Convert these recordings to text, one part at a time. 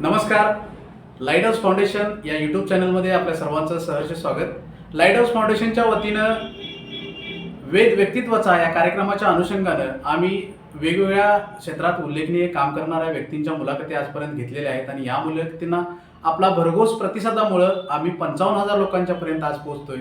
नमस्कार. Light House foundation या YouTube चॅनलमध्ये आपल्या सर्वांचं सहर्ष स्वागत. लाइट हाऊस फाउंडेशनच्या वतीनं वेद व्यक्तित्वाचा या कार्यक्रमाच्या अनुषंगानं आम्ही वेगवेगळ्या क्षेत्रात उल्लेखनीय काम करणाऱ्या व्यक्तींच्या मुलाखती आजपर्यंत घेतलेल्या आहेत आणि या मुलाखतींना आपला भरघोस प्रतिसादामुळं आम्ही पंचावन्न हजार लोकांच्या पर्यंत आज पोहोचतोय.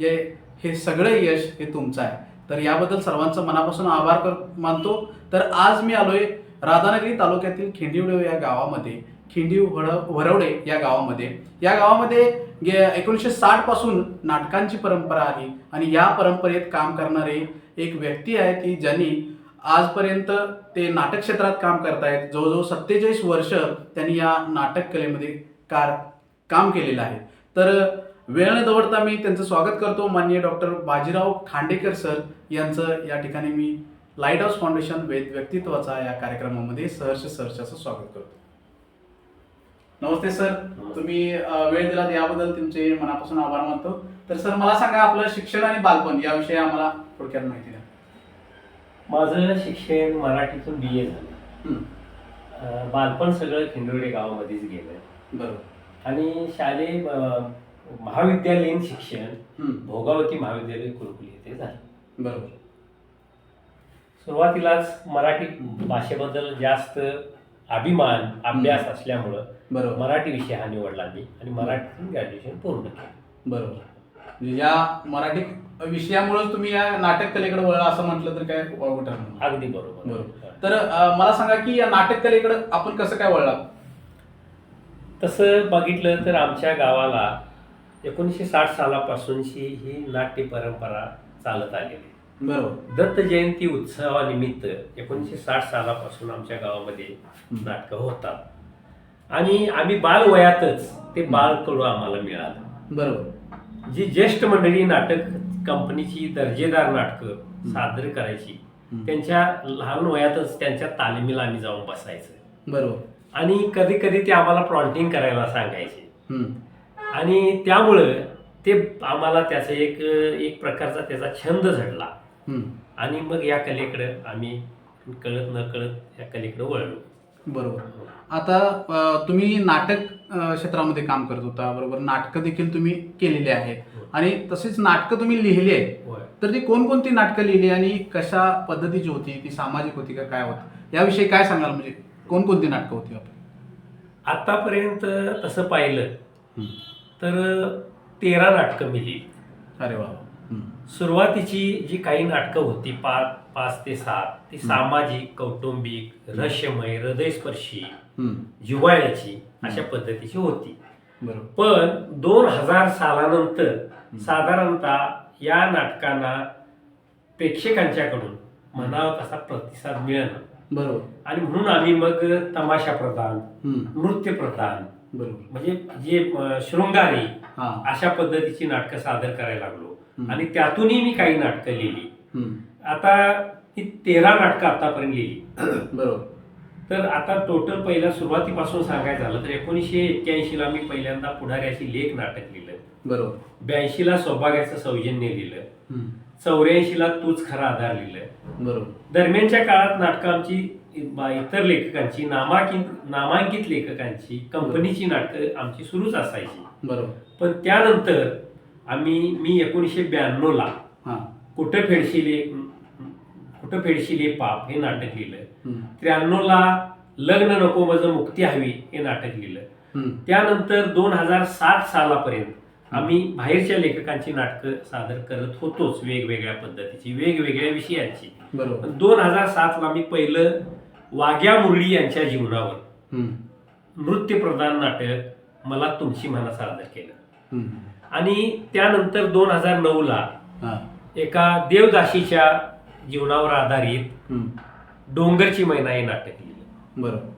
हे हे सगळं यश हे तुमचं आहे. तर याबद्दल सर्वांचं मनापासून आभार कर मानतो. तर आज मी आलोय राधानगरी तालुक्यातील खेंडिवडे या गावामध्ये. खिंडी वड वरवडे या गावामध्ये. या गावामध्ये गे एकोणीसशे साठपासून नाटकांची परंपरा आहे. आणि या परंपरेत काम करणारे एक व्यक्ती आहे की ज्यांनी आजपर्यंत ते नाटक क्षेत्रात काम करतायत. जवळजवळ सत्तेचाळीस वर्ष त्यांनी या नाटक कलेमध्ये कार काम केलेलं आहे. तर वेळ न दवडता मी त्यांचं स्वागत करतो. माननीय डॉक्टर बाजीराव खांडेकर सर यांचं या ठिकाणी मी लाइट हाऊस फाउंडेशन वेद व्यक्तित्वाचा या कार्यक्रमामध्ये सहर्ष सहर्षाचं असं स्वागत करतो. नमस्ते सर. तुम्ही वेळ दिलात याबद्दल तुमचे मनापासून आभार मानतो. तर सर मला सांगा आपलं शिक्षण आणि बालपण याविषयी आम्हाला थोडक्यात माहिती द्या. माझं शिक्षण मराठीतून बी ए झालं. बालपण सगळं खिंडोळे गावामध्येच गेलं. बरोबर. आणि शालेय महाविद्यालयीन शिक्षण भोगावती महाविद्यालय कुरुकुली येथे झालं. बरोबर. सुरुवातीलाच मराठी भाषेबद्दल जास्त अभिमान अभ्यास असल्यामुळं बरोबर. मराठी विषय हा निवडला मी आणि मराठीतून ग्रॅज्युएशन पूर्ण केलं. बरोबर. म्हणजे या मराठी विषयामुळेच तुम्ही या नाटक कलेकडे वळला असं म्हटलं तर काय ठरणार अगदी बरोबर. बरोबर. तर मला सांगा की या नाटक कलेकडे आपण कसं काय वळला? तसं बघितलं तर आमच्या गावाला एकोणीसशे साठ सालापासूनची ही नाट्य परंपरा चालत आलेली बरोबर. दत्त जयंती उत्सवानिमित्त एकोणीसशे साठ सालापासून आमच्या गावामध्ये नाटकं होतात. आणि आम्ही बालवयातच ते बालकडू आम्हाला मिळालं. बरोबर. जी ज्येष्ठ मंडळी नाटक कंपनीची दर्जेदार नाटकं सादर करायची. त्यांच्या लहान वयातच त्यांच्या तालिमीला आम्ही जाऊन बसायचं. बरोबर. आणि कधी कधी ते आम्हाला प्रॉन्टिंग करायला सांगायचे. आणि त्यामुळं ते आम्हाला त्याचा एक एक प्रकारचा त्याचा छंद झडला. आणि मग या कलेकडं आम्ही कळत न कळत या कलेकडं वळलो. बरोबर. आता अ, तुम्ही नाटक क्षेत्रामध्ये काम करत होता बरोबर? नाटकं देखील तुम्ही केलेली आहेत आणि तसेच नाटकं तुम्ही लिहिली आहेत. तर ती कोणकोणती नाटकं लिहिली आणि कशा पद्धतीची होती ती सामाजिक होती का काय होती? याविषयी काय सांगाल? म्हणजे कोणकोणती नाटकं होती आपण आतापर्यंत तसं पाहिलं तर तेरा नाटकं मी लिहिली. अरे वा. हं. सुरुवातीची जी काही नाटकं होती पाच पाच ते सात ती सामाजिक कौटुंबिक रहस्यमय हृदयस्पर्शी. जिव्हाळ्याची अशा पद्धतीची होती. बरोबर. पण दोन हजार सालानंतर साधारणतः या नाटकांना प्रेक्षकांच्याकडून म्हणावा तसा प्रतिसाद मिळणं बरोबर. आणि म्हणून आम्ही मग तमाशा प्रधान. नृत्य प्रधान बरोबर. म्हणजे जे शृंगारी अशा पद्धतीची नाटकं सादर करायला लागलो. आणि त्यातूनही मी काही नाटकं लिहिली. आता ही तेरा नाटकं आतापर्यंत लिहिली बरोबर. तर आता टोटल पहिल्या सुरुवातीपासून सांगायचं झालं तर एकोणीसशे एक्क्याऐंशीला मी पहिल्यांदा पुढाऱ्याची लेख नाटक लिहिलं. बरोबर. ब्याऐंशीला सौभाग्याचं सौजन्य लिहिलं. चौऱ्याऐंशीला तूच खरा आधार लिहिलं. बरोबर. दरम्यानच्या काळात नाटकं आमची बा- इतर लेखकांची नामांकित नामांकित लेखकांची कंपनीची नाटकं आमची सुरूच असायची. बरोबर. पण त्यानंतर आम्ही मी एकोणीसशे ब्याण्णवला हां. कुठं फेडशिले कुठं फेडशिले पाप हे नाटक लिहिलं हं. त्र्याण्णवला लग्न नको माझं मुक्ती हवी हे नाटक लिहिलं हं. त्यानंतर दोन हजार सात सालापर्यंत आम्ही बाहेरच्या लेखकांची नाटकं सादर करत होतोच वेगवेगळ्या पद्धतीची वेगवेगळ्या विषयांची बरोबर दोन हजार सातला मी पहिलं वाघ्या मुरळी यांच्या जीवनावर हं. नृत्यप्रधान नाटक मला तुमची म्हणा सादर केलं हं. आणि त्यानंतर दोन हजार नऊला हां एका देवदाशीच्या जीवनावर आधारित हं. डोंगरची मैना हे नाटक लिहिलं. बरोबर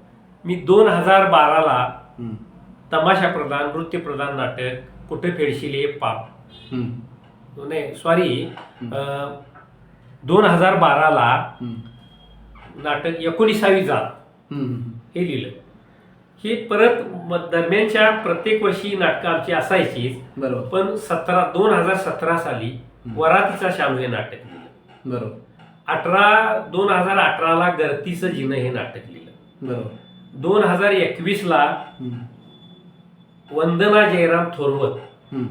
मी दोन हजार बाराला हं. तमाशा प्रधान नृत्य प्रधान नाटक कुठे फेडशिले पाप. हं. नाही सॉरी दोन हजार बाराला हं. नाटक एकोणीसावी जात. हं. हे लिहिलं. हे परत दरम्यानच्या प्रत्येक वर्षी नाटकं आमची असायचीच. बरोबर. पण सतरा दोन हजार सतरा साली वरातीचा शालू हे नाटक लिहिलं. बरोबर. अठरा दोन हजार अठराला गरतीचं जिनं हे नाटक लिहिलं दोन हजार एकवीस ला हम्म. वंदना जयराम थोरवत.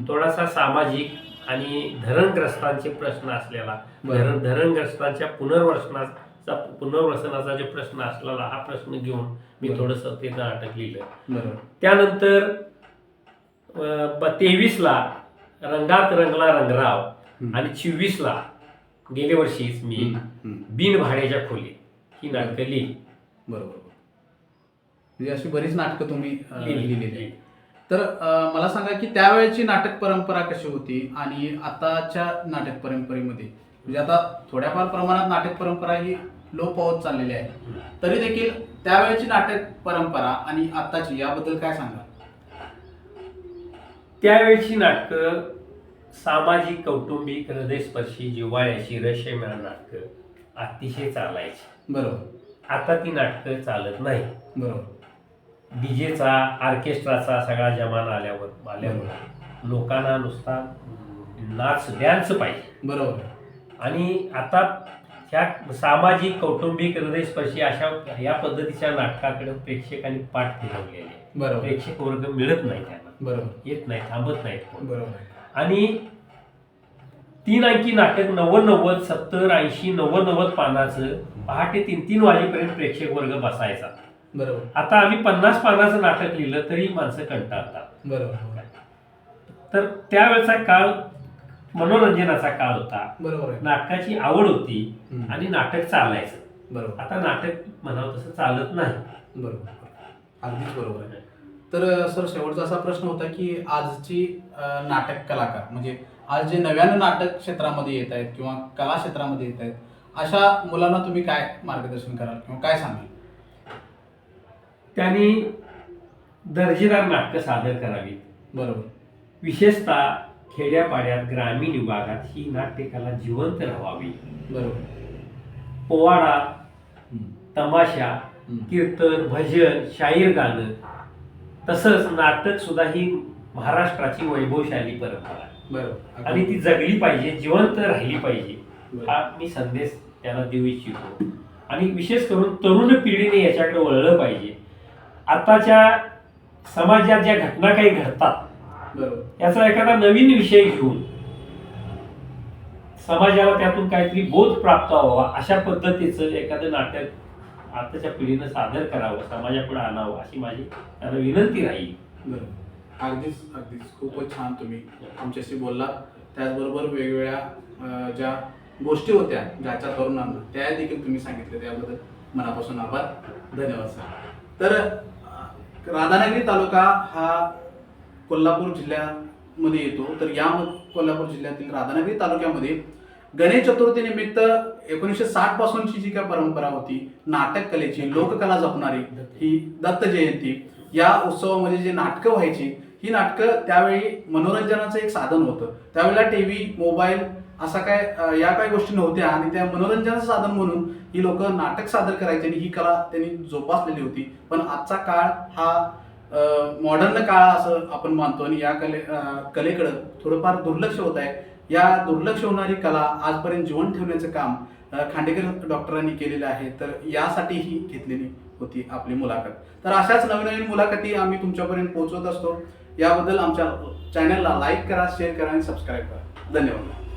थोडासा सामाजिक आणि धरणग्रस्तांचे प्रश्न असलेला. धरण धरणग्रस्तांच्या पुनर्वसनाचा पुनर्वसनाचा जो प्रश्न असलेला हा प्रश्न घेऊन मी. थोडस ते नाटक लिहिलं त्यानंतर तेवीस ला रंगात रंगला रंगराव. आणि चोवीस ला गेल्या वर्षीच मी. बिन भाड्याच्या खोली ही नाटकं लिहिली. बरोबर म्हणजे अशी बरीच नाटकं तुम्ही. लिहिलेली. तर मला सांगा की त्यावेळेची नाटक परंपरा कशी होती आणि आताच्या नाटक परंपरेमध्ये? म्हणजे आता थोड्याफार प्रमाणात नाटक परंपरा ही लोप पावत चाललेली आहे. तरी देखील त्यावेळेची नाटक परंपरा आणि आताची याबद्दल काय सांगा त्यावेळची नाटकं सामाजिक कौटुंबिक हृदयस्पर्शी जिव्हाळ्याची रहस्यमय नाटकं अतिशय चालायची. बरोबर. आता ती नाटकं चालत नाही. बरोबर. डीजेचा ऑर्केस्ट्राचा सगळा जमाना आल्यावर आल्यावर लोकांना नुसता नाच डॅन्स पाहिजे. बरोबर. आणि आता ह्या सामाजिक कौटुंबिक हृदयस्पर्शी अशा या पद्धतीच्या नाटकाकडे प्रेक्षकांनी पाठ फिरवलेली. आहे बरोबर. प्रेक्षक वर्ग मिळत नाही त्यांना. बरोबर. येत नाही थांबत नाहीत कोण. बरोबर. आणि तीन अंकी नाटक नव्वद नव्वद सत्तर ऐंशी नव्वद नव्वद पानाचं पहाटे तीन तीन वाजेपर्यंत प्रेक्षक वर्ग बसायचा. बरोबर. आता आम्ही पन्नास पानाचं नाटक लिहिलं तरी माणसं कंटाळतात. बरोबर. तर त्यावेळेचा काळ मनोरंजनाचा काळ होता. बरोबर आहे. नाटकाची आवड होती हम्म. आणि नाटक चालायचं. बरोबर. आता नाटक म्हणावं तसं चालत नाही. बरोबर. अगदीच बरोबर आहे. तर सर शेवटचा असा प्रश्न होता की आजची नाटक कलाकार म्हणजे आज जे नव्यानं नाटक क्षेत्रामध्ये येत आहेत किंवा कला क्षेत्रामध्ये येत आहेत अशा मुलांना तुम्ही काय मार्गदर्शन कराल किंवा काय सांगाल? त्यांनी दर्जेदार नाटकं सादर करावीत. बरोबर. विशेषतः खेड्यापाड्यात ग्रामीण विभागात ही नाट्यकला जिवंत राहावी बरोबर. पोवाडा. तमाशा. कीर्तन भजन शाहीर गाणं तसंच नाटक सुद्धा ही महाराष्ट्राची वैभवशाली परंपरा आहे. बरोबर. आणि ती जगली पाहिजे जिवंत राहिली पाहिजे. हा मी संदेश त्यांना देऊ इच्छितो. आणि विशेष करून तरुण पिढीने याच्याकडे वळलं पाहिजे. आताच्या समाजात ज्या घटना काही घडतात बरोबर. याचा एखादा नवीन विषय घेऊन समाजाला त्यातून काहीतरी बोध प्राप्त व्हावा अशा पद्धतीचं एखादं नाटक आताच्या पिढीनं सादर करावं समाजापुढे आणावं अशी माझी त्यांना विनंती राहील. बरोबर. अगदीच अगदीच. खूपच छान तुम्ही आमच्याशी बोललात त्याचबरोबर वेगवेगळ्या ज्या गोष्टी होत्या ज्याच्या तरुणांना त्या देखील तुम्ही सांगितले. त्याबद्दल मनापासून आभार. धन्यवाद सर. तर राधानगरी तालुका हा कोल्हापूर जिल्ह्यामध्ये येतो. तर या कोल्हापूर जिल्ह्यातील राधानगरी तालुक्यामध्ये गणेश चतुर्थी निमित्त एकोणीसशे साठ पासूनची जी काय परंपरा होती नाटक कलेची लोककला जपणारी ही दत्त जयंती या उत्सवामध्ये जे नाटकं व्हायची ही नाटकं त्यावेळी मनोरंजनाचं एक साधन होतं. त्यावेळेला टी व्ही मोबाईल असा काय या काही गोष्टी नव्हत्या आणि त्या मनोरंजनाचं साधन म्हणून ही लोक नाटक सादर करायची आणि ही कला त्यांनी जोपासलेली होती. पण आजचा काळ हा मॉडर्न काळ असं आपण मानतो आणि या कले कलेकडं थोडंफार दुर्लक्ष होत आहे. या दुर्लक्ष होणारी कला आजपर्यंत जिवंत ठेवण्याचं काम खांडेकर डॉक्टरांनी केलेलं आहे. तर यासाठी ही घेतलेली होती आपली मुलाखत. तर अशाच नवीन नवीन मुलाखती आम्ही तुमच्यापर्यंत पोहोचवत असतो. याबद्दल आमच्या चॅनलला लाईक करा शेअर करा आणि सबस्क्राईब करा. धन्यवाद.